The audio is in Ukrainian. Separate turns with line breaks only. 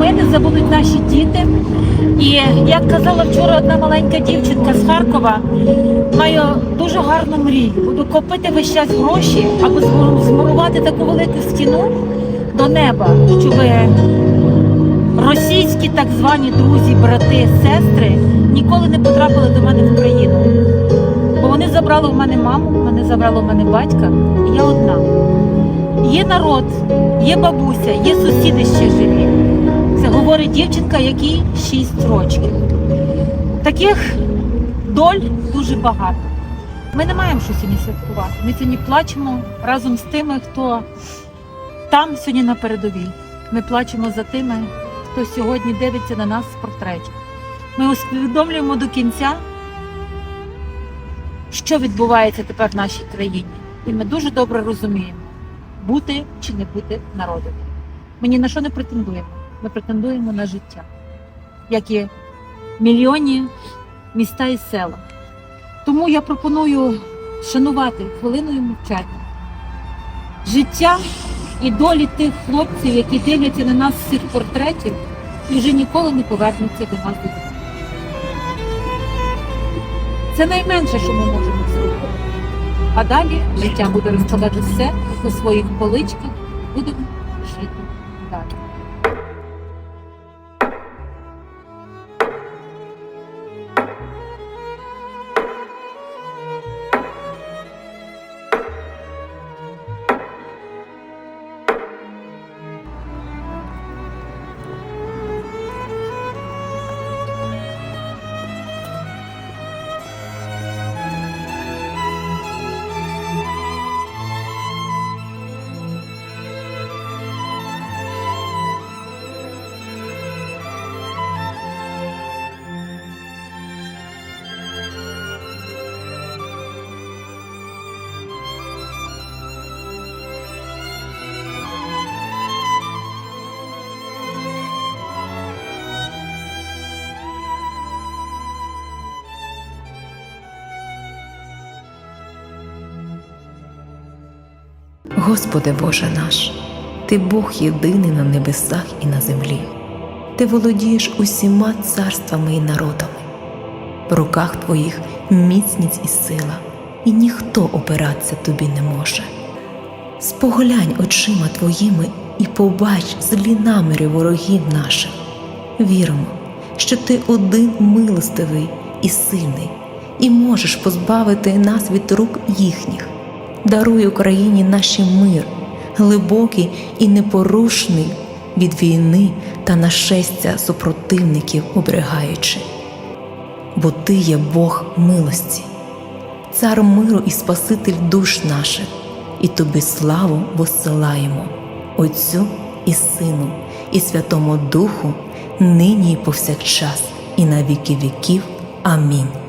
ми, не забудуть наші діти. І як казала вчора одна маленька дівчинка з Харкова, маю дуже гарну мрію. Буду копити весь час гроші, аби змурувати таку велику стіну до неба, щоб російські так звані друзі, брати, сестри ніколи не потрапили до мене в країну. Бо вони забрали в мене маму, вони забрали в мене батька, і я одна. Є народ, є бабуся, є сусіди ще живі. Це говорить дівчинка, якій 6 років. Таких доль дуже багато. Ми не маємо що сьогодні святкувати. Ми сьогодні плачемо разом з тими, хто там сьогодні на передовій. Ми плачемо за тими, хто сьогодні дивиться на нас з портретів. Ми усвідомлюємо до кінця, що відбувається тепер в нашій країні. І ми дуже добре розуміємо, бути чи не бути народом. Ми ні на що не претендуємо. Ми претендуємо на життя, як і мільйонні міста і села. Тому я пропоную шанувати хвилиною мовчання життя і долі тих хлопців, які дивляться на нас з цих портретів і вже ніколи не повернуться до нас додому. Це найменше, що ми можемо зробити. А далі життя буде розкладати все по своїх поличках, будемо жити далі.
Господи Боже наш, Ти Бог єдиний на небесах і на землі. Ти володієш усіма царствами і народами. В руках Твоїх міцність і сила, і ніхто опиратися тобі не може. Споглянь очима Твоїми і побач злі наміри ворогів наших. Віримо, що Ти один милостивий і сильний, і можеш позбавити нас від рук їхніх. Даруй Україні наші мир, глибокий і непорушний від війни та нашестя супротивників оберігаючи. Бо Ти є Бог милості, цар миру і Спаситель душ наших, і тобі славу посилаємо, Отцю і Сину, і Святому Духу, нині і повсякчас, і на віки віків. Амінь.